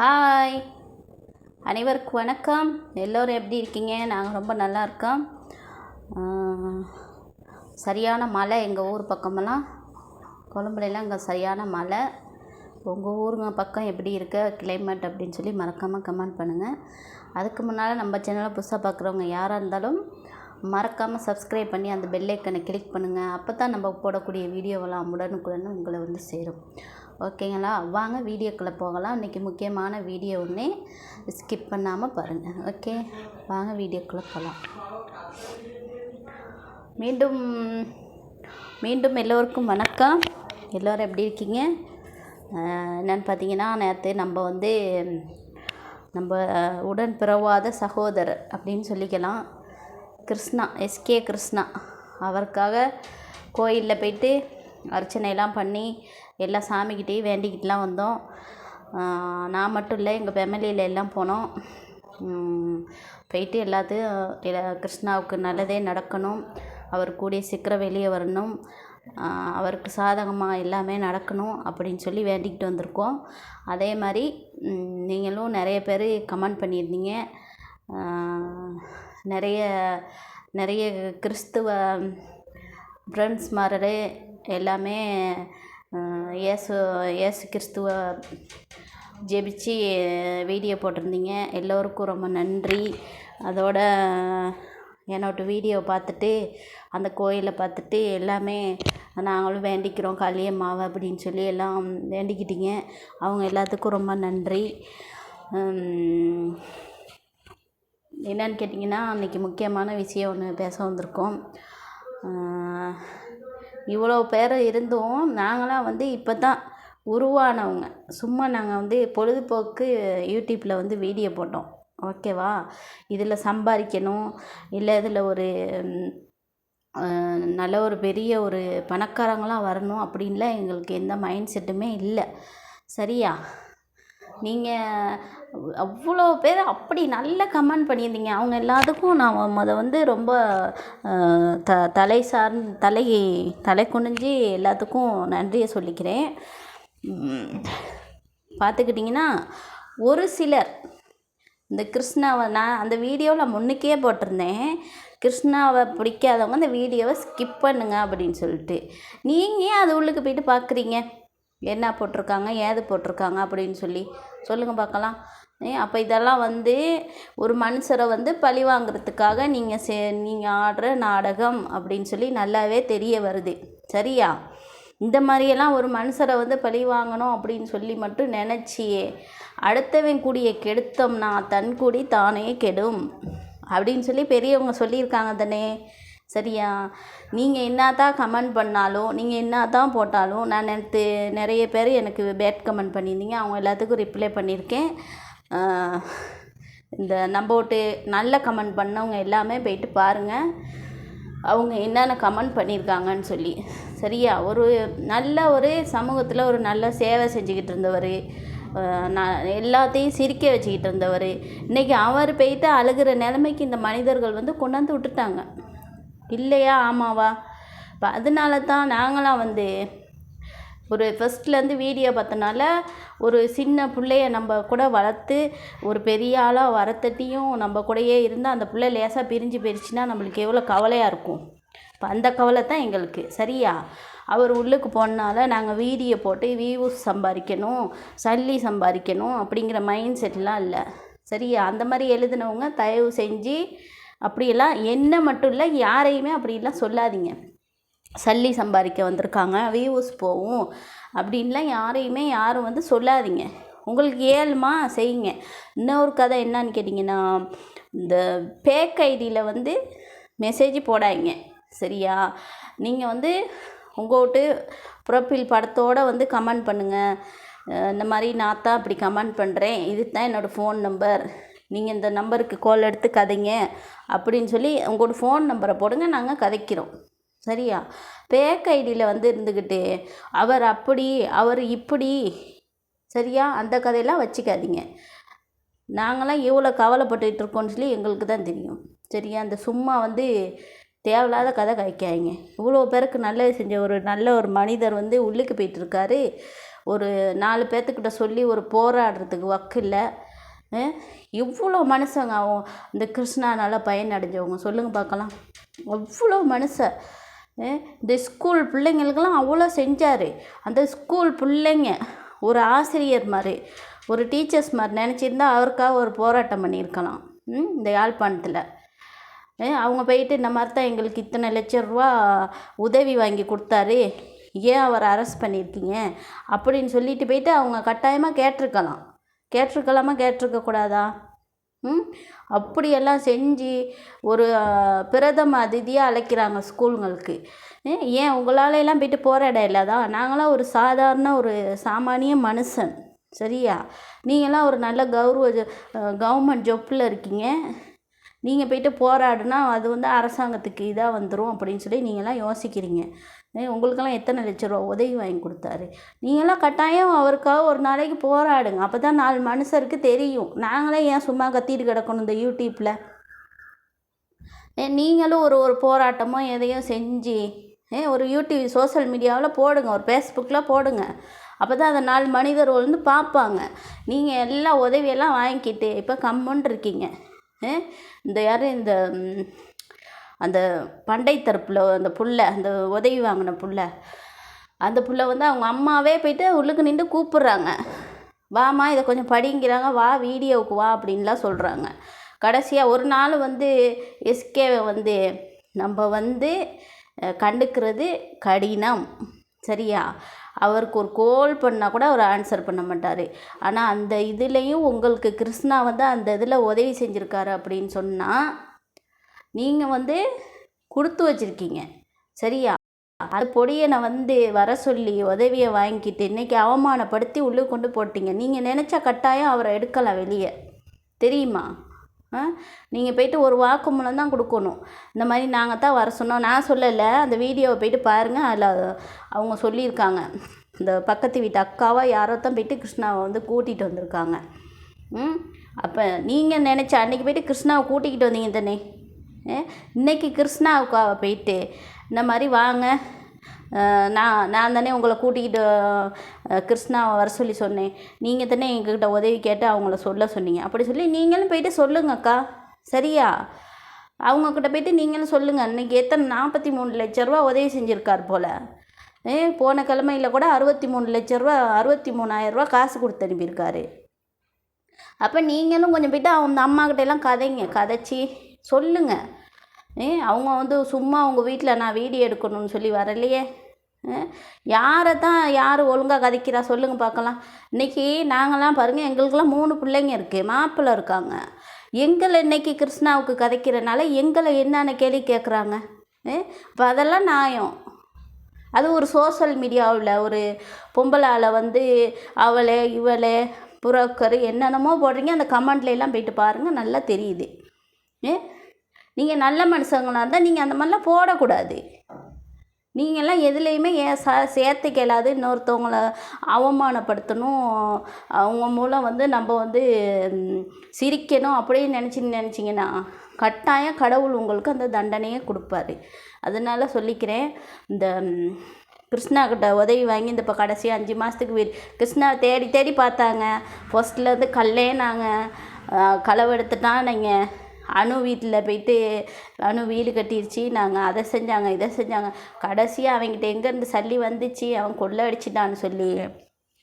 Hi. அனைவருக்கும் வணக்கம். எல்லோரும் எப்படி இருக்கீங்க? நாங்கள் ரொம்ப நல்லா இருக்கோம். சரியான மழை எங்கள் ஊர் பக்கமெல்லாம். கொழம்புலாம் இங்கே சரியான மழை. உங்கள் ஊருங்க பக்கம் எப்படி இருக்க? கிளைமேட் அப்படின்னு சொல்லி மறக்காமல் கமெண்ட் பண்ணுங்கள் அதுக்கு முன்னால் நம்ம சேனலை புதுசாக பார்க்குறவங்க யாராக இருந்தாலும் மறக்காமல் சப்ஸ்கிரைப் பண்ணி அந்த பெல்லைக்கனை கிளிக் பண்ணுங்கள் அப்போ தான் நம்ம போடக்கூடிய வீடியோவெல்லாம் உடனுக்குடன் உங்களை வந்து சேரும். ஓகேங்களா? வாங்க வீடியோக்குள்ளே போகலாம். இன்றைக்கி முக்கியமான வீடியோ ஒன்றே ஸ்கிப் பண்ணாமல் பாருங்கள் ஓகே? வாங்க வீடியோக்குள்ளே போகலாம் மீண்டும் மீண்டும் எல்லோருக்கும் வணக்கம். எல்லோரும் எப்படி இருக்கீங்க? என்னென்னு என்னன்னு பார்த்தீங்கன்னா நேற்று நம்ம வந்து நம்ம உடன் பிறவாத சகோதரர் அப்படின்னு சொல்லிக்கலாம். கிருஷ்ணா எஸ்கே கிருஷ்ணா. அவருக்காக கோயிலில் போயிட்டு அர்ச்சனையெல்லாம் பண்ணி எல்லா சாமிக்கிட்டேயும் வேண்டிக்கிட்டுலாம் வந்தோம். நான் மட்டும் இல்லை எங்கள் ஃபேமிலியில் எல்லாம் போனோம். போயிட்டு எல்லாத்தையும் கிருஷ்ணாவுக்கு நல்லதே நடக்கணும். அவர் கூடிய சீக்கிரம் வெளியே வரணும். அவருக்கு சாதகமாக எல்லாமே நடக்கணும் அப்படின்னு சொல்லி வேண்டிக்கிட்டு வந்திருக்கோம். அதே மாதிரி நீங்களும் நிறைய பேர் கமெண்ட் பண்ணியிருந்தீங்க. நிறைய நிறைய கிறிஸ்துவ ஃப்ரெண்ட்ஸ் மாரரு எல்லாமே ஏசு இயேசு இயேசு கிறிஸ்துவ ஜெபிச்சு வீடியோ போட்டிருந்தீங்க. எல்லோருக்கும் ரொம்ப நன்றி. அதோட என்னோட வீடியோ பார்த்துட்டு அந்த கோயிலை பார்த்துட்டு எல்லாமே நாங்களும் வேண்டிக்கிறோம் காளியம்மாவை அப்படின்னு சொல்லி எல்லாம் வேண்டிக்கிட்டீங்க. அவங்க எல்லாத்துக்கும் ரொம்ப நன்றி. என்னன்னு கேட்டிங்கன்னா அன்றைக்கி முக்கியமான விஷயம் ஒன்று பேச வந்திருக்கோம். இவ்வளோ பேர் இருந்தும் நாங்களாம் வந்து இப்போ தான் உருவானவங்க. சும்மா நாங்கள் வந்து பொழுதுபோக்கு யூடியூப்பில் வந்து வீடியோ போட்டோம். ஓகேவா? இதில் சம்பாதிக்கணும். இல்லை இதில் ஒரு நல்ல ஒரு பெரிய ஒரு பணக்காரங்களாம் வரணும் அப்படின்லாம் எங்களுக்கு எந்த மைண்ட் செட்டுமே இல்லை. சரியா? நீங்கள் அவ்வளோ பேர் அப்படி நல்ல கமெண்ட் பண்ணியிருந்தீங்க. அவங்க எல்லாத்துக்கும் நான் முத வந்து ரொம்ப த தலை சார்ந் தலை தலை குனிஞ்சு எல்லாத்துக்கும் நன்றியை சொல்லிக்கிறேன். பார்த்துக்கிட்டிங்கன்னா ஒரு சிலர் இந்த கிருஷ்ணாவை நான் அந்த வீடியோவில் முன்னுக்கே போட்டிருந்தேன். கிருஷ்ணாவை பிடிக்காதவங்க அந்த வீடியோவை ஸ்கிப் பண்ணுங்க அப்படின்னு சொல்லிட்டு. நீங்கள் ஏன் அது உள்ளுக்கு போயிட்டு பார்க்குறீங்க? என்ன போட்டிருக்காங்க ஏது போட்டிருக்காங்க அப்படின்னு சொல்லி சொல்லுங்கள் பார்க்கலாம். ஏ அப்போ இதெல்லாம் வந்து ஒரு மனுஷரை வந்து பழி வாங்குறதுக்காக நீங்கள் சே நீங்கள் ஆடுற நாடகம் அப்படின்னு சொல்லி நல்லாவே தெரிய வருது. சரியா? இந்த மாதிரியெல்லாம் ஒரு மனுஷரை வந்து பழி வாங்கணும் அப்படின்னு சொல்லி மட்டும் நினச்சியே அடுத்தவன் கூடிய கெடுத்தோம்னா தன் கூடி தானே கெடும் அப்படின்னு சொல்லி பெரியவங்க சொல்லியிருக்காங்க தானே. சரியா? நீங்கள் என்ன தான் கமெண்ட் பண்ணாலும் நீங்கள் என்ன தான் போட்டாலும் நான் நேற்று நிறைய பேர் எனக்கு பேட் கமெண்ட் பண்ணியிருந்தீங்க. அவங்க எல்லாத்துக்கும் ரிப்ளை பண்ணியிருக்கேன். இந்த நம்ம விட்டு நல்ல கமெண்ட் பண்ணவங்க எல்லாமே போயிட்டு பாருங்கள் அவங்க என்னென்ன கமெண்ட் பண்ணியிருக்காங்கன்னு சொல்லி. சரியா? ஒரு நல்ல ஒரு சமூகத்தில் ஒரு நல்ல சேவை செஞ்சுக்கிட்டு இருந்தவர். நான் எல்லாத்தையும் சிரிக்க வச்சுக்கிட்டு இருந்தவர். இன்றைக்கி அவர் போயிட்டு அழுகிற நிலைமைக்கு இந்த மனிதர்கள் வந்து கொண்டாந்து விட்டுட்டாங்க. இல்லையா? ஆமாவா? இப்போ அதனால தான் நாங்களாம் வந்து ஒரு ஃபஸ்ட்லேருந்து வீடியோ பார்த்தனால ஒரு சின்ன பிள்ளைய நம்ம கூட வளர்த்து ஒரு பெரிய ஆளாக வரத்தட்டியும் நம்ம கூடயே இருந்தால் அந்த பிள்ளை லேசாக பிரிஞ்சு போயிடுச்சுன்னா நம்மளுக்கு எவ்வளோ கவலையாக இருக்கும். இப்போ அந்த கவலை தான் எங்களுக்கு. சரியா? அவர் உள்ளுக்கு போனால நாங்கள் வீடியோ போட்டு வியூஸ் சம்பாதிக்கணும் சல்லி சம்பாதிக்கணும் அப்படிங்கிற மைண்ட் செட்லாம் இல்லை. சரியா? அந்த மாதிரி எழுதினவங்க தயவு செஞ்சு அப்படியெல்லாம் என்ன மட்டும் இல்லை யாரையுமே அப்படிலாம் சொல்லாதீங்க. சல்லி சம்பாதிக்க வந்திருக்காங்க வியூஸ் போகும் அப்படின்லாம் யாரையுமே யாரும் வந்து சொல்லாதீங்க. உங்களுக்கு ஏழுமா செய்யுங்க. இன்னொரு கதை என்னான்னு கேட்டிங்கன்னா இந்த பேக் ஐடியில் வந்து மெசேஜ் போடாதீங்க. சரியா? நீங்கள் வந்து உங்கள் விட்டு ப்ரொஃபைல் படத்தோடு வந்து கமெண்ட் பண்ணுங்கள் இந்த மாதிரி நான் தான் இப்படி கமெண்ட் பண்ணுறேன் இது தான் என்னோடய ஃபோன் நம்பர் நீங்கள் இந்த நம்பருக்கு கால் எடுத்து கதைங்க அப்படின்னு சொல்லி உங்களோட ஃபோன் நம்பரை போடுங்க நாங்கள் கதைக்கிறோம். சரியா? பேக் ஐடியில் வந்து இருந்துக்கிட்டு அவர் அப்படி அவர் இப்படி சரியா? அந்த கதையெல்லாம் வச்சுக்காதீங்க. நாங்களாம் எவ்வளோ கவலைப்பட்டுட்டு இருக்கோம்னு சொல்லி எங்களுக்கு தான் தெரியும். சரியா? அந்த சும்மா வந்து தேவையில்லாத கதை கழிக்காதீங்க இவ்வளோ பேருக்கு நல்லது செஞ்ச ஒரு நல்ல ஒரு மனிதர் வந்து உள்ளுக்கு போயிட்டுருக்காரு ஒரு நாலு பேர்த்துக்கிட்ட சொல்லி ஒரு போராடுறதுக்கு வக்கு இல்லை இவ்வளோ மனுஷங்க அவன் இந்த கிருஷ்ணானால பயனடைஞ்சவங்க? சொல்லுங்கள் பார்க்கலாம். அவ்வளோ மனுஷன் இந்த ஸ்கூல் பிள்ளைங்களுக்கெல்லாம் அவ்வளோ செஞ்சார். அந்த ஸ்கூல் பிள்ளைங்க ஒரு ஆசிரியர் மாதிரி ஒரு டீச்சர்ஸ் மாதிரி நினச்சிருந்தா அவருக்காக ஒரு போராட்டம் பண்ணியிருக்கலாம். இந்த யாழ்ப்பாணத்தில். அவங்க போயிட்டு இந்த மாதிரி தான் எங்களுக்கு இத்தனை லட்ச ரூபா உதவி வாங்கி கொடுத்தாரு. ஏன் அவரை அரெஸ்ட் பண்ணியிருக்கீங்க? அப்படின்னு சொல்லிட்டு போயிட்டு அவங்க கட்டாயமாக கேட்டிருக்கலாம். கேட்டிருக்கலாமா? கேட்டிருக்கக்கூடாதா? ம்? அப்படியெல்லாம் செஞ்சு ஒரு பிரதம அதிதியாக அழைக்கிறாங்க ஸ்கூலுங்களுக்கு ஏன் உங்களாலெல்லாம் போயிட்டு போராட இல்லாதா நாங்களாம் ஒரு சாதாரண ஒரு சாமானிய மனுஷன். சரியா? நீங்களாம் ஒரு நல்ல கௌரவ கவர்மெண்ட் ஜொப்பில் இருக்கீங்க. நீங்கள் போயிட்டு போராடுனா அது வந்து அரசாங்கத்துக்கு இதாக வந்துடும் அப்படின்னு சொல்லி நீங்களாம் யோசிக்கிறீங்க. உங்களுக்கெல்லாம் எத்தனை லட்ச ரூபா உதவி வாங்கி கொடுத்தாரு? நீங்களாம் கட்டாயம் அவருக்காக ஒரு நாளைக்கு போராடுங்க. அப்போ தான் நாலு மனுஷருக்கு தெரியும். நாங்களே ஏன் சும்மா கத்திட்டு கிடக்கணும் இந்த யூடியூப்பில் நீங்களும் ஒரு ஒரு போராட்டமோ எதையும் செஞ்சு ஒரு யூடியூப் சோசியல் மீடியாவில் போடுங்க. ஒரு ஃபேஸ்புக்கில் போடுங்க. அப்போ தான் அந்த நாலு மனிதர் வந்து பார்ப்பாங்க. நீங்கள் எல்லா உதவியெல்லாம் வாங்கிக்கிட்டு இப்போ கம்முன்னு இருக்கீங்க. இந்த யார் இந்த அந்த பண்டை தரப்பில் அந்த புள்ள அந்த உதவி வாங்கின புள்ள அந்த புள்ள வந்து அவங்க அம்மாவே போயிட்டு உள்ளுக்கு நின்று கூப்பிட்றாங்க. வாமா இதை கொஞ்சம் படிங்கிறாங்க. வா வீடியோவுக்கு வா அப்படின்லாம் சொல்கிறாங்க கடைசியாக ஒரு நாள் வந்து எஸ்கேவை வந்து நம்ம வந்து கண்டுக்கிறது கடினம். சரியா? அவருக்கு ஒரு கோல் பண்ணால் கூட அவர் ஆன்சர் பண்ண மாட்டார். ஆனால் அந்த இதுலேயும் உங்களுக்கு கிருஷ்ணா வந்து அந்த இதில் உதவி செஞ்சுருக்காரு அப்படின்னு சொன்னால் நீங்கள் வந்து கொடுத்து வச்சுருக்கீங்க. சரியா? அது பொடியை நான் வந்து வர சொல்லி உதவியை வாங்கிக்கிட்டு இன்றைக்கி அவமானப்படுத்தி உள்ளே கொண்டு போட்டீங்க. நீங்கள் நினச்சா கட்டாயம் அவரை எடுக்கலாம் வெளியே. தெரியுமா? ஆ? நீங்கள் போயிட்டு ஒரு வாக்குமூலம் தான் கொடுக்கணும். இந்த மாதிரி நாங்கள் தான் வர சொன்னோம். நான் சொல்லலை. அந்த வீடியோவை போயிட்டு பாருங்கள் அதில் அவங்க சொல்லியிருக்காங்க. இந்த பக்கத்து வீட்டு அக்காவாக யாரோ தான் போயிட்டு கிருஷ்ணாவை வந்து கூட்டிகிட்டு வந்திருக்காங்க. ம்? அப்போ நீங்கள் நினச்ச அன்றைக்கி போயிட்டு கிருஷ்ணாவை கூட்டிக்கிட்டு வந்தீங்க தானே? இன்றைக்கி கிருஷ்ணாவுக்கு போயிட்டு இந்த மாதிரி வாங்க. நான் நான் தானே உங்களை கூட்டிக்கிட்டு கிருஷ்ணாவை வர சொல்லி சொன்னேன். நீங்கள் தானே எங்ககிட்ட உதவி கேட்டு அவங்கள சொல்ல சொன்னீங்க. அப்படி சொல்லி நீங்களும் போயிட்டு சொல்லுங்கக்கா சரியா? அவங்கக்கிட்ட போயிட்டு நீங்களும் சொல்லுங்கள் இன்றைக்கி எத்தனை நாற்பத்தி மூணு லட்ச ரூபா உதவி செஞ்சுருக்கார் போல். ஏ போன கிழமையில் கூட அறுபத்தி மூணு லட்ச ரூபா அறுபத்தி மூணாயிரரூவா காசு கொடுத்து அனுப்பியிருக்காரு. அப்போ நீங்களும் கொஞ்சம் போயிட்டு அவங்க அம்மாக்கிட்ட எல்லாம் கதைங்க. கதைச்சி சொல்லுங்கள் ஏ அவங்க வந்து சும்மா அவங்க வீட்டில் நான் வீடியோ எடுக்கணும்னு சொல்லி வரலையே. யாரை தான் யார் ஒழுங்காக கதைக்கிறா சொல்லுங்கள் பார்க்கலாம். இன்றைக்கி நாங்களாம் பாருங்கள் எங்களுக்கெல்லாம் மூணு பிள்ளைங்க இருக்குது மாப்பிள்ளை இருக்காங்க. எங்களை இன்றைக்கி கிருஷ்ணாவுக்கு கதைக்கிறனால எங்களை என்னென்ன கேள்வி கேட்குறாங்க இப்போ அதெல்லாம் நியாயம். அது ஒரு சோசியல் மீடியாவில் ஒரு பொம்பளால் வந்து அவளே இவளே புரோக்கர் என்னென்னமோ போடுறீங்க அந்த கமெண்ட்லாம் போயிட்டு பாருங்கள் நல்லா தெரியுது. ஏ நீங்கள் நல்ல மனுஷங்களாக இருந்தால் நீங்கள் அந்த மாதிரிலாம் போடக்கூடாது. நீங்கள்லாம் எதுலேயுமே ஏ ச சேர்த்து கேளாது. இன்னொருத்தவங்கள அவமானப்படுத்தணும். அவங்க மூலம் வந்து நம்ம வந்து சிரிக்கணும் அப்படின்னு நினச்சி நினச்சிங்கன்னா கட்டாயம் கடவுள் உங்களுக்கு அந்த தண்டனையை கொடுப்பாரு. அதனால் சொல்லிக்கிறேன். இந்த கிருஷ்ணா கிட்ட உதவி வாங்கி இந்த இப்போ கடைசி அஞ்சு மாதத்துக்கு வீ கிருஷ்ணா தேடி தேடி பார்த்தாங்க. ஃபஸ்ட்லேருந்து கல்லேனாங்க. களவெடுத்துட்டான் நீங்கள் அணு வீட்டில் போயிட்டு அணு வீடு கட்டிருச்சு. நாங்கள் அதை செஞ்சாங்க இதை செஞ்சாங்க. கடைசியாக அவங்ககிட்ட எங்கேருந்து சல்லி வந்துச்சு அவன் கொள்ளை அடிச்சிட்டான்னு சொல்லி.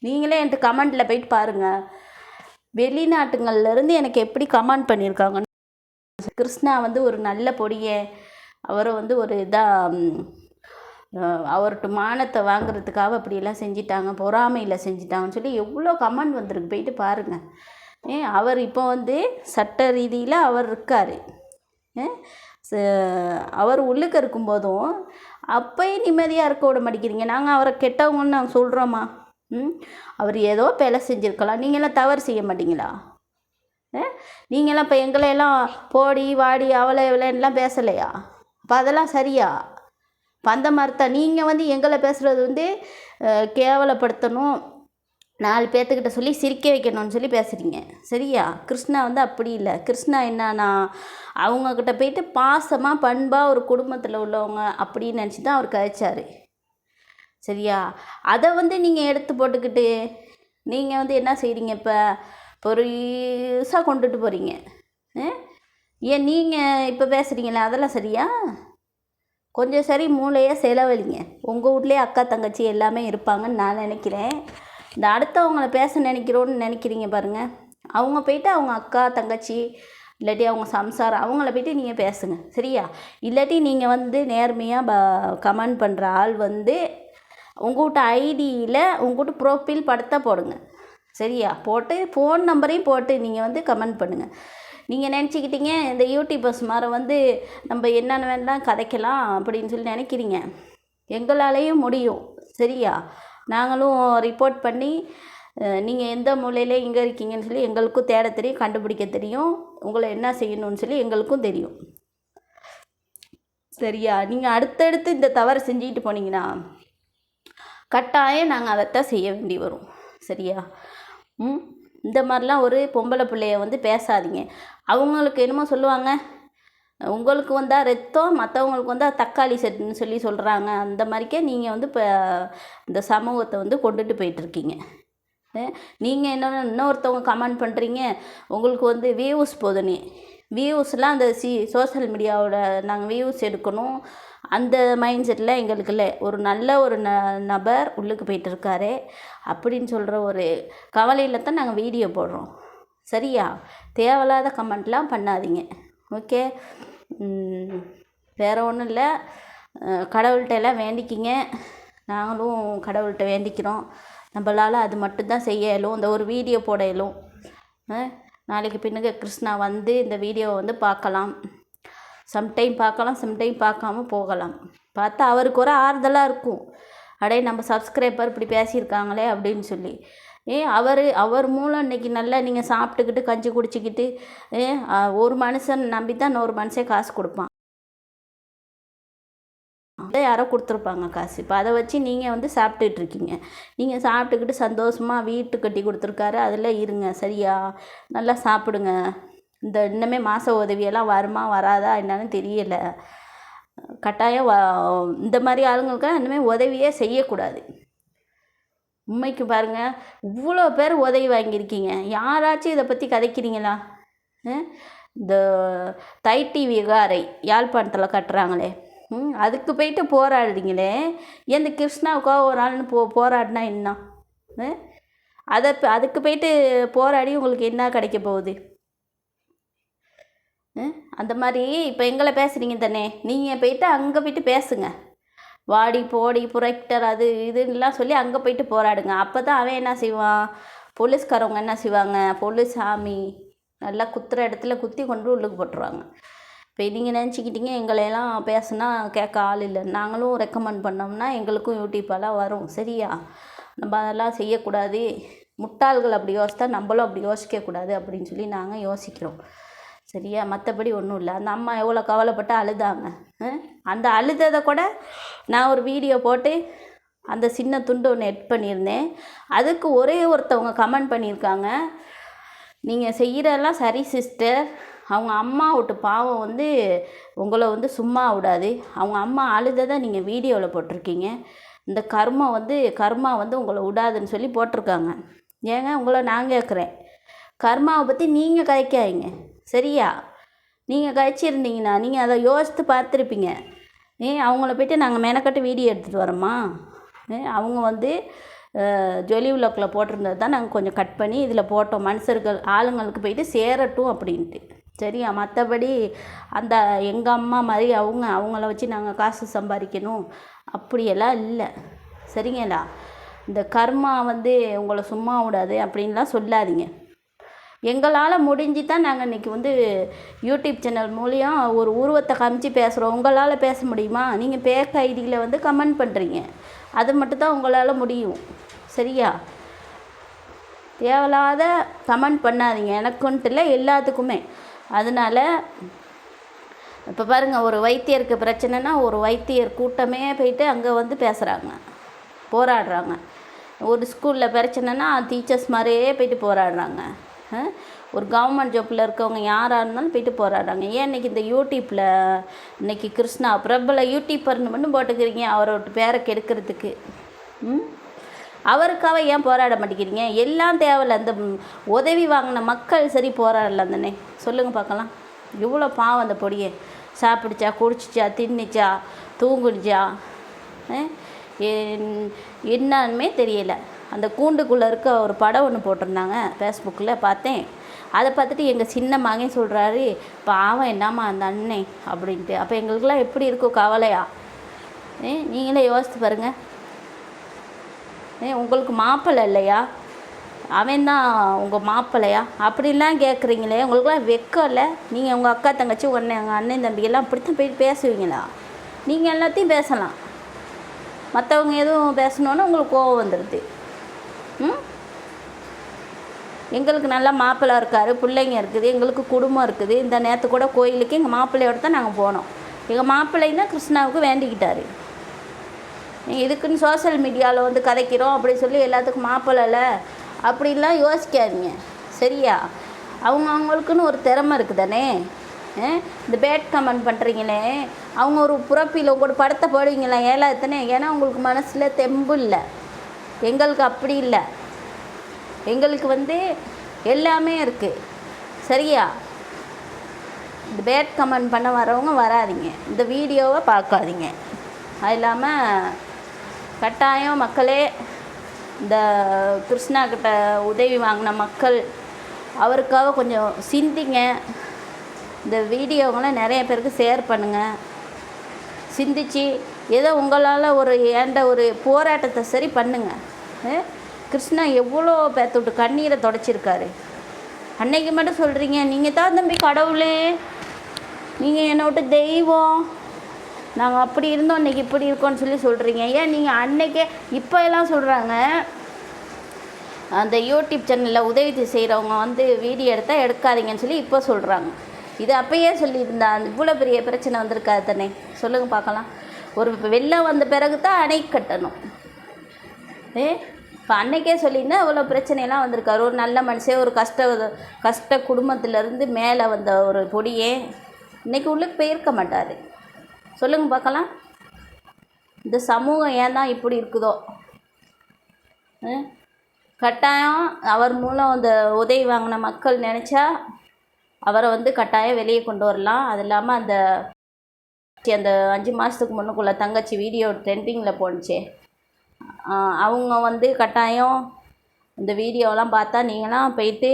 நீங்களே என்கிட்ட கமெண்டில் போயிட்டு பாருங்கள் வெளிநாட்டுங்கள்லேருந்து எனக்கு எப்படி கமெண்ட் பண்ணியிருக்காங்க? கிருஷ்ணா வந்து ஒரு நல்ல பொடியை அவரை வந்து ஒரு இதாக அவர்கிட்ட மானத்தை வாங்குறதுக்காக அப்படியெல்லாம் செஞ்சிட்டாங்க பொறாமையில் செஞ்சிட்டாங்கன்னு சொல்லி எவ்வளோ கமெண்ட் வந்திருக்கு. போயிட்டு பாருங்கள் அவர் இப்போ வந்து சட்ட ரீதியில் அவர் இருக்கார். அவர் உள்ளுக்க இருக்கும்போதும் அப்போயும் நிம்மதியாக இருக்க விட மாட்டேங்கிறீங்க. நாங்கள் அவரை கெட்டவங்கன்னு நாங்கள் சொல்கிறோமா ம்? அவர் ஏதோ பிழை செஞ்சுருக்கலாம். நீங்களாம் தவறு செய்ய மாட்டீங்களா? நீங்களாம் இப்போ எங்களையெல்லாம் போடி வாடி அவளை இவளைன்னெலாம் பேசலையா? அப்போ அதெல்லாம் சரியா? இப்போ அந்த மாதிரி தான் நீங்கள் வந்து எங்களை பேசுகிறது வந்து கேவலப்படுத்தணும். நாலு பேர்த்துக்கிட்ட சொல்லி சிரிக்க வைக்கணும்னு சொல்லி பேசுகிறீங்க சரியா? கிருஷ்ணா வந்து அப்படி இல்லை. கிருஷ்ணா என்னன்னா அவங்கக்கிட்ட போயிட்டு பாசமாக பண்பாக ஒரு குடும்பத்தில் உள்ளவங்க அப்படின்னு நினச்சி தான் அவர் கதைச்சார். சரியா? அதை வந்து நீங்கள் எடுத்து போட்டுக்கிட்டு நீங்கள் வந்து என்ன செய்கிறீங்க இப்போ? பொருசாக கொண்டுட்டு போகிறீங்க ஏன் நீங்கள் இப்போ பேசுகிறீங்களே அதெல்லாம் சரியா? கொஞ்சம் சரி மூளையாக செலவழிங்க. உங்கள் வீட்லேயே அக்கா தங்கச்சி எல்லாமே இருப்பாங்கன்னு நான் நினைக்கிறேன். இந்த அடுத்தவங்கள பேச நினைக்கிறோன்னு நினைக்கிறீங்க பாருங்கள் அவங்க போயிட்டு அவங்க அக்கா தங்கச்சி இல்லாட்டி அவங்க சம்சாரம் அவங்கள போய்ட்டு நீங்கள் பேசுங்க. சரியா? இல்லாட்டி நீங்கள் வந்து நேர்மையாக ப கமெண்ட் பண்ணுற ஆள் வந்து உங்கள்கிட்ட ஐடியில் உங்கள்கிட்ட வீட்டு ப்ரோஃபைல் படத்தை போடுங்க. சரியா? போட்டு ஃபோன் நம்பரையும் போட்டு நீங்கள் வந்து கமெண்ட் பண்ணுங்கள் நீங்கள் நினச்சிக்கிட்டீங்க இந்த யூடியூபர்ஸ் மாதிரி வந்து நம்ம என்னென்ன வேணால் கதைக்கலாம் அப்படின்னு சொல்லி நினைக்கிறீங்க. எங்களாலேயும் முடியும். சரியா? நாங்களும் ரிப்போர்ட் பண்ணி நீங்கள் எந்த மூலையில் எங்கே இருக்கீங்கன்னு சொல்லி எங்களுக்கும் தேட தெரியும் கண்டுபிடிக்க தெரியும். உங்களை என்ன செய்யணும்னு சொல்லி எங்களுக்கும் தெரியும். சரியா? நீங்கள் அடுத்தடுத்து இந்த தவறு செஞ்சுக்கிட்டு போனீங்கன்னா கட்டாயம் நாங்கள் அதைத்தான் செய்ய வேண்டி வரும். சரியா? ம்? இந்த மாதிரிலாம் ஒரு பொம்பளை பிள்ளைய வந்து பேசாதீங்க. அவங்களுக்கு என்னமோ சொல்லுவாங்க உங்களுக்கு வந்தால் ரத்தம் மற்றவங்களுக்கு வந்தால் தக்காளி செட்டுன்னு சொல்லி சொல்கிறாங்க அந்த மாதிரிக்கே நீங்கள் வந்து இப்போ இந்த சமூகத்தை வந்து கொண்டுட்டு போயிட்டுருக்கீங்க. நீங்கள் என்ன இன்னொருத்தவங்க கமெண்ட் பண்ணுறீங்க உங்களுக்கு வந்து வியூஸ் போதுனே வியூஸ்லாம் அந்த சி சோஷியல் மீடியாவோட நாங்கள் வியூஸ் எடுக்கணும். அந்த மைண்ட் செட்டில் எங்களுக்கு இல்லை. ஒரு நல்ல ஒரு ந நபர் உள்ளுக்கு போயிட்டுருக்காரு. அப்படின்னு சொல்கிற ஒரு கவலையில் தான் நாங்கள் வீடியோ போடுறோம். சரியா? தேவையில்லாத கமெண்ட்லாம் பண்ணாதீங்க. ஓகே. வேறு ஒன்றும் இல்லை. கடவுள்கிட்ட எல்லாம் வேண்டிக்கிங்க. நாங்களும் கடவுள்கிட்ட வேண்டிக்கிறோம். நம்மளால் அது மட்டும்தான் செய்ய இயலும். இந்த ஒரு வீடியோ போட இயலும். நாளைக்கு பின்னுக்கு கிருஷ்ணா வந்து இந்த வீடியோவை வந்து பார்க்கலாம். சம்டைம் பார்க்கலாம் சம்டைம் பார்க்காம போகலாம். பார்த்தா அவருக்கு ஒரு ஆறுதலாக இருக்கும். அடே நம்ம சப்ஸ்கிரைபர் இப்படி பேசியிருக்காங்களே அப்படின்னு சொல்லி. ஏ அவர் அவர் மூலம் இன்றைக்கி நல்லா நீங்கள் சாப்பிட்டுக்கிட்டு கஞ்சி குடிச்சிக்கிட்டு ஏ ஒரு மனுஷன் நம்பி தான் இன்னொரு மனுஷன் காசு கொடுப்பான். அதை யாரோ கொடுத்துருப்பாங்க காசு. இப்போ அதை வச்சு நீங்கள் வந்து சாப்பிட்டுட்டு இருக்கீங்க. நீங்கள் சாப்பிட்டுக்கிட்டு சந்தோஷமாக வீட்டு கட்டி கொடுத்துருக்காரு. அதில் இருங்க. சரியா? நல்லா சாப்பிடுங்க. இந்த இன்னுமே மாத உதவியெல்லாம் வருமா வராதா என்னன்னு தெரியலை. கட்டாயம் இந்த மாதிரி ஆளுங்களுக்கெல்லாம் இன்னுமே உதவியே செய்யக்கூடாது. உண்மைக்கு பாருங்கள் இவ்வளோ பேர் உதவி வாங்கியிருக்கீங்க. யாராச்சும் இதை பற்றி கதைக்கிறீங்களா? இந்த தைட்டி விகாரை யாழ்ப்பாணத்தில் கட்டுறாங்களே. ம் அதுக்கு போயிட்டு போராடுறீங்களே. எந்த கிருஷ்ணாவுக்கோ ஒரு ஆள்னு போ போராடினா என்ன? அதை அதுக்கு போயிட்டு போராடி உங்களுக்கு என்ன கிடைக்க போகுது? அந்த மாதிரி இப்போ எங்களை பேசுகிறீங்க தானே நீங்கள் போயிட்டு அங்கே போயிட்டு பேசுங்க. வாடி போடி புரக்டர் அது இதுன்னெலாம் சொல்லி அங்கே போயிட்டு போராடுங்க. அப்போ தான் அவன் என்ன செய்வான்? போலீஸ்காரவங்க என்ன செய்வாங்க? போலீஸ் சாமி நல்லா குத்துற இடத்துல குத்தி கொண்டு உள்ளுக்கு போட்டுருவாங்க. இப்போ நீங்கள் நினச்சிக்கிட்டீங்க எங்களையெல்லாம் பேசுனா கேட்க ஆள் இல்லை. நாங்களும் ரெக்கமெண்ட் பண்ணோம்னா எங்களுக்கும் யூடியூப்பெல்லாம் வரும். சரியா? நம்ம அதெல்லாம் செய்யக்கூடாது. முட்டாள்கள் அப்படி யோசித்தா நம்மளும் அப்படி யோசிக்கக்கூடாது அப்படின்னு சொல்லி நாங்கள் யோசிக்கிறோம். சரியா? மற்றபடி ஒன்றும் இல்லை. அந்த அம்மா எவ்வளோ கவலைப்பட்டு அழுதாங்க. அந்த அழுததை கூட நான் ஒரு வீடியோ போட்டு அந்த சின்ன துண்டு ஒன்று எட் பண்ணியிருந்தேன். அதுக்கு ஒரே ஒருத்தவங்க கமெண்ட் பண்ணியிருக்காங்க. நீங்கள் செய்கிறதெல்லாம் சரி சிஸ்டர். அவங்க அம்மா விட்டு பாவம் வந்து உங்களை வந்து சும்மா விடாது. அவங்க அம்மா அழுததை நீங்கள் வீடியோவில் போட்டிருக்கீங்க. இந்த கர்மம் வந்து கர்மா வந்து உங்களை விடாதுன்னு சொல்லி போட்டிருக்காங்க. ஏங்க? உங்களை நான் கேட்குறேன். கர்மாவை பற்றி நீங்கள் கதைக்காதீங்க. சரியா? நீங்கள் கழிச்சிருந்தீங்கன்னா நீங்கள் அதை யோசித்து பார்த்துருப்பீங்க. ஏ அவங்கள போய்ட்டு நாங்கள் மெனக்கட்டு வீடியோ எடுத்துகிட்டு வரோமா? அவங்க வந்து ஜொலி விளக்கில் போட்டிருந்தது தான் நாங்கள் கொஞ்சம் கட் பண்ணி இதில் போட்டோம். மனுஷர்கள் ஆளுங்களுக்கு போயிட்டு சேரட்டும் அப்படின்ட்டு. சரியா? மற்றபடி அந்த எங்கள் அம்மா மாதிரி அவங்க அவங்கள வச்சு நாங்கள் காசு சம்பாதிக்கணும். அப்படியெல்லாம் இல்லை. சரிங்களா? இந்த கர்மா வந்து உங்களை சும்மா விடாது அப்படின்லாம் சொல்லாதீங்க. எங்களால் முடிஞ்சு தான் நாங்கள் இன்றைக்கி வந்து யூடியூப் சேனல் மூலியம் ஒரு உருவத்தை காமிச்சு பேசுகிறோம் உங்களால் பேச முடியுமா? நீங்கள் பேக் ஐடியில் வந்து கமெண்ட் பண்ணுறீங்க அது மட்டும்தான் உங்களால் முடியும். சரியா? தேவையில்லாத கமெண்ட் பண்ணாதீங்க. எனக்குன்ட்டு இல்லை எல்லாத்துக்குமே. அதனால் இப்போ பாருங்கள் ஒரு வைத்தியருக்கு பிரச்சனைனா ஒரு வைத்தியர் கூட்டமே போயிட்டு அங்கே வந்து பேசுகிறாங்க போராடுறாங்க. ஒரு ஸ்கூலில் பிரச்சனைனா டீச்சர்ஸ் மாதிரியே போயிட்டு போராடுறாங்க. ஒரு கவர்மெண்ட் ஜாப்பில் இருக்கவங்க யாராக இருந்தாலும் போயிட்டு போராடுறாங்க. ஏன் இன்றைக்கி இந்த யூடியூப்பில் இன்றைக்கி கிருஷ்ணா பிரபல யூடியூப்பர்னு மட்டும் போட்டுக்கிறீங்க அவரோட பேரை கெடுக்கிறதுக்கு? ம்? அவருக்காக ஏன் போராட மாட்டேங்கிறீங்க? எல்லாம் தேவையில்ல. அந்த உதவி வாங்கின மக்கள் சரி போராடல தானே சொல்லுங்கள் பார்க்கலாம். இவ்வளோ பாவம் அந்த பொடியை. சாப்பிடுச்சா குடிச்சிச்சா தின்னுச்சா தூங்குனுச்சா? என்னன்னுமே தெரியலை. அந்த கூண்டுக்குள்ளே இருக்க ஒரு படம் ஒன்று போட்டிருந்தாங்க ஃபேஸ்புக்கில் பார்த்தேன். அதை பார்த்துட்டு எங்கள் சின்ன மகன் சொல்கிறாரு பாவம் என்னம்மா அந்த அண்ணன் அப்படின்ட்டு. அப்போ எங்களுக்கெல்லாம் எப்படி இருக்கும் கவலையா? ஏ நீங்களே யோசித்து பாருங்கள் ஏ உங்களுக்கு மாப்பிள்ளை இல்லையா? அவன் தான் உங்கள் மாப்பிள்ளையா? அப்படிலாம் கேட்குறீங்களே உங்களுக்குலாம் வெக்கம் இல்லை? நீங்கள் உங்கள் அக்கா தங்கச்சி உடனே எங்கள் அண்ணன் தம்பிக்கெல்லாம் எல்லாம் அப்படித்தான் போய் பேசுவீங்களா? நீங்கள் எல்லாத்தையும் பேசலாம். மற்றவங்க எதுவும் பேசணுன்னா உங்களுக்கு கோவம் வந்துடுது எங்களுக்கு நல்லா மாப்பிள்ளை இருக்கார் பிள்ளைங்க இருக்குது எங்களுக்கு குடும்பம் இருக்குது. இந்த நேரத்து கூட கோயிலுக்கு எங்கள் மாப்பிள்ளையோட தான் நாங்கள் போனோம். எங்கள் மாப்பிள்ளை தான் கிருஷ்ணாவுக்கு வேண்டிக்கிட்டாரு. நீங்கள் இதுக்குன்னு சோஷியல் மீடியாவில் வந்து கதைக்கிறோம் அப்படி சொல்லி எல்லாத்துக்கும் மாப்பிள்ளல அப்படிலாம் யோசிக்காதீங்க. சரியா? அவங்க அவங்களுக்குன்னு ஒரு திறமை இருக்குதானே? இந்த பேட் கமெண்ட் பண்ணுறீங்களே அவங்க ஒரு புறப்பியில் உங்களோட படத்தை போடுவீங்களா ஏழா ஏன்னா உங்களுக்கு மனசில் தெம்பு இல்லை. எங்களுக்கு அப்படி இல்லை. எங்களுக்கு வந்து எல்லாமே இருக்குது சரியா? இந்த பேட் கமெண்ட் பண்ண வரவங்க வராதிங்க. இந்த வீடியோவை பார்க்காதீங்க. அது இல்லாமல் கட்டாயம் மக்களே இந்த கிருஷ்ணா கிட்ட உதவி வாங்கின மக்கள் அவருக்காக கொஞ்சம் சிந்திங்க. இந்த வீடியோவெல்லாம் நிறைய பேருக்கு ஷேர் பண்ணுங்கள் சிந்திச்சு ஏதோ உங்களால் ஒரு ஏண்ட ஒரு போராட்டத்தை சரி பண்ணுங்க. கிருஷ்ணா எவ்வளோ பேர்த்துட்டு கண்ணீரை தொடச்சிருக்காரு. அன்னைக்கு மட்டும் சொல்கிறீங்க நீங்கள் தான் தம்பி கடவுளே. நீங்கள் என்னை விட்டு தெய்வம். நாங்கள் அப்படி இருந்தோம் இன்றைக்கி இப்படி இருக்கோம்னு சொல்லி சொல்கிறீங்க ஏன் நீங்கள் அன்னைக்கே இப்போ எல்லாம் சொல்கிறாங்க அந்த யூடியூப் சேனலில் உதவி செய்கிறவங்க வந்து வீடியோ எடுத்தால் எடுக்காதீங்கன்னு சொல்லி இப்போ சொல்கிறாங்க இது அப்பயே சொல்லியிருந்தா இவ்வளோ பெரிய பிரச்சனை வந்திருக்காது தானே? சொல்லுங்கள் பார்க்கலாம். ஒரு வெள்ளம் வந்த பிறகு தான் அணை கட்டணும். ஏ இப்போ அன்னைக்கே சொல்லியிருந்தா அவ்வளோ பிரச்சனையெல்லாம் வந்திருக்காரு. ஒரு நல்ல மனுஷன் ஒரு கஷ்ட கஷ்ட குடும்பத்திலேருந்து மேலே வந்த ஒரு பொடியே இன்னைக்கு உள்ளுக்கு போயிருக்க மாட்டார். சொல்லுங்கள் பார்க்கலாம். இந்த சமூகம் ஏன் தான் இப்படி இருக்குதோ? கட்டாயம் அவர் மூலம் அந்த உதவி வாங்கின மக்கள் நினச்சா அவரை வந்து கட்டாயம் வெளியே கொண்டு வரலாம். அது இல்லாமல் அந்த அந்த அஞ்சு மாதத்துக்கு முன்னுக்குள்ளே தங்கச்சி வீடியோ ட்ரெண்டிங்கில் போணுச்சே. அவங்க வந்து கட்டாயம் இந்த வீடியோலாம் பார்த்தா நீங்களாம் போயிட்டு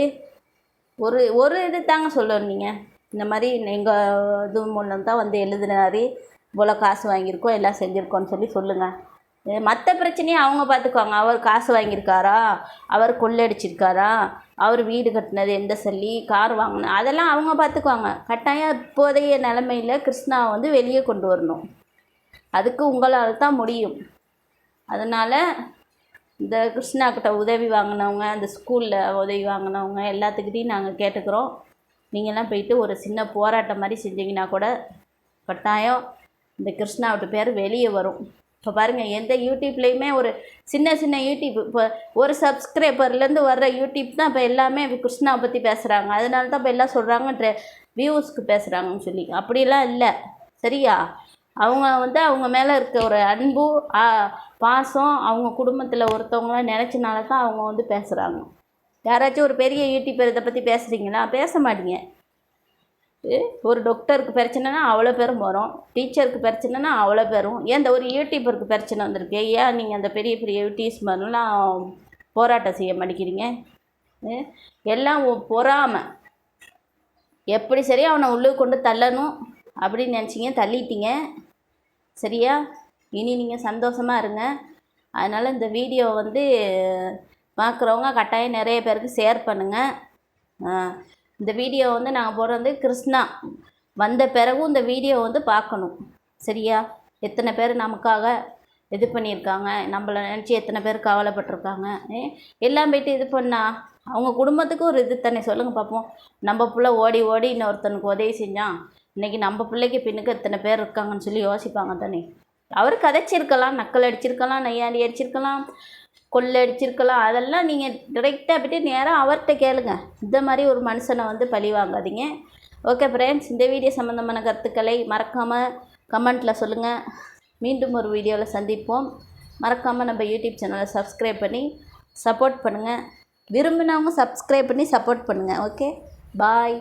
ஒரு ஒரு இது தாங்க சொல்லணும் நீங்கள் இந்த மாதிரி எங்கள் இது மூலம் தான் வந்து எழுதினாரு. இவ்வளோ காசு வாங்கியிருக்கோம் எல்லாம் செஞ்சுருக்கோன்னு சொல்லி சொல்லுங்கள் மற்ற பிரச்சனையும் அவங்க பார்த்துக்குவாங்க. அவர் காசு வாங்கியிருக்காரா? அவர் கொள்ளடிச்சிருக்காரா அவர் வீடு கட்டினது எந்த சொல்லி கார் வாங்கின அதெல்லாம் அவங்க பார்த்துக்குவாங்க கட்டாயம் இப்போதைய நிலமையில் கிருஷ்ணாவை வந்து வெளியே கொண்டு வரணும். அதுக்கு உங்களால் தான் முடியும். அதனால் இந்த கிருஷ்ணா கிட்ட உதவி வாங்கினவங்க அந்த ஸ்கூலில் உதவி வாங்கினவங்க எல்லாத்துக்கிட்டையும் நாங்கள் கேட்டுக்கிறோம். நீங்கள்லாம் போயிட்டு ஒரு சின்ன போராட்டம் மாதிரி செஞ்சிங்கன்னா கூட கட்டாயம் இந்த கிருஷ்ணாவோட பேர் வெளியே வரும். இப்போ பாருங்கள் எந்த யூடியூப்லேயுமே ஒரு சின்ன சின்ன யூடியூப் இப்போ ஒரு சப்ஸ்கிரைபர்லேருந்து வர்ற யூடியூப் தான் இப்போ எல்லாமே கிருஷ்ணா பற்றி பேசுகிறாங்க அதனால தான் இப்போ எல்லாம் சொல்கிறாங்க வியூஸ்க்கு பேசுகிறாங்கன்னு சொல்லி. அப்படிலாம் இல்லை. சரியா? அவங்க வந்து அவங்க மேலே இருக்க ஒரு அன்பு பாசம் அவங்க குடும்பத்தில் ஒருத்தவங்களாம் நினச்சனால தான் அவங்க வந்து பேசுகிறாங்க யாராச்சும் ஒரு பெரிய யூடியூபர் இதை பற்றி பேசுகிறீங்களா பேச மாட்டீங்க. ஒரு டாக்டருக்கு பிரச்சனைனா அவ்வளோ பேரும் வரும். டீச்சருக்கு பிரச்சனைனா அவ்வளோ பேரும். ஏன் இந்த ஒரு யூடியூபருக்கு பிரச்சனை வந்திருக்கு? ஏன் நீங்கள் அந்த பெரிய பெரிய யூடியூஸ்மர்லாம் போராட்டம் செய்ய மாட்டேங்கிறீங்க? எல்லாம் ஒ- பொறாமை. எப்படி சரி அவனை உள்ளே கொண்டு தள்ளணும் அப்படின்னு நினச்சிங்க? தள்ளிட்டீங்க. சரியா? இனி நீங்கள் சந்தோஷமாக இருங்க. அதனால் இந்த வீடியோ வந்து பார்க்குறவங்க கட்டாயம் நிறைய பேருக்கு ஷேர் பண்ணுங்கள் இந்த வீடியோ வந்து நாங்கள் போடுறது கிருஷ்ணா. வந்த பிறகும் இந்த வீடியோ வந்து பார்க்கணும். சரியா? எத்தனை பேர் நமக்காக இது பண்ணியிருக்காங்க? நம்மளை நினச்சி எத்தனை பேர் கவலைப்பட்டிருக்காங்க? எல்லாம் போயிட்டு இது பண்ணால் அவங்க குடும்பத்துக்கு ஒரு இது தானே? சொல்லுங்கள் பார்ப்போம் நம்ம பிள்ளை ஓடி ஓடி இன்னொருத்தனுக்கு உதவி செஞ்சான். இன்றைக்கி நம்ம பிள்ளைக்கு பின்னுக்கு எத்தனை பேர் இருக்காங்கன்னு சொல்லி யோசிப்பாங்க தானே? அவர் கதைச்சிருக்கலாம் நக்கல் அடிச்சிருக்கலாம் நையாண்டி அடிச்சிருக்கலாம். கொள்ளடிச்சிருக்கலாம். அதெல்லாம் நீங்கள் டிரெக்டாக போய்ட்டு நேராக அவர்கிட்ட கேளுங்க. இந்த மாதிரி ஒரு மனுஷனை வந்து பழி வாங்காதீங்க. ஓகே ஃப்ரெண்ட்ஸ் இந்த வீடியோ சம்மந்தமான கருத்துக்களை மறக்காமல் கமெண்ட்டில் சொல்லுங்கள் மீண்டும் ஒரு வீடியோவில் சந்திப்போம். மறக்காமல் நம்ம யூடியூப் சேனலை சப்ஸ்கிரைப் பண்ணி சப்போர்ட் பண்ணுங்கள் விரும்பினவங்க சப்ஸ்கிரைப் பண்ணி சப்போர்ட் பண்ணுங்கள் ஓகே பாய்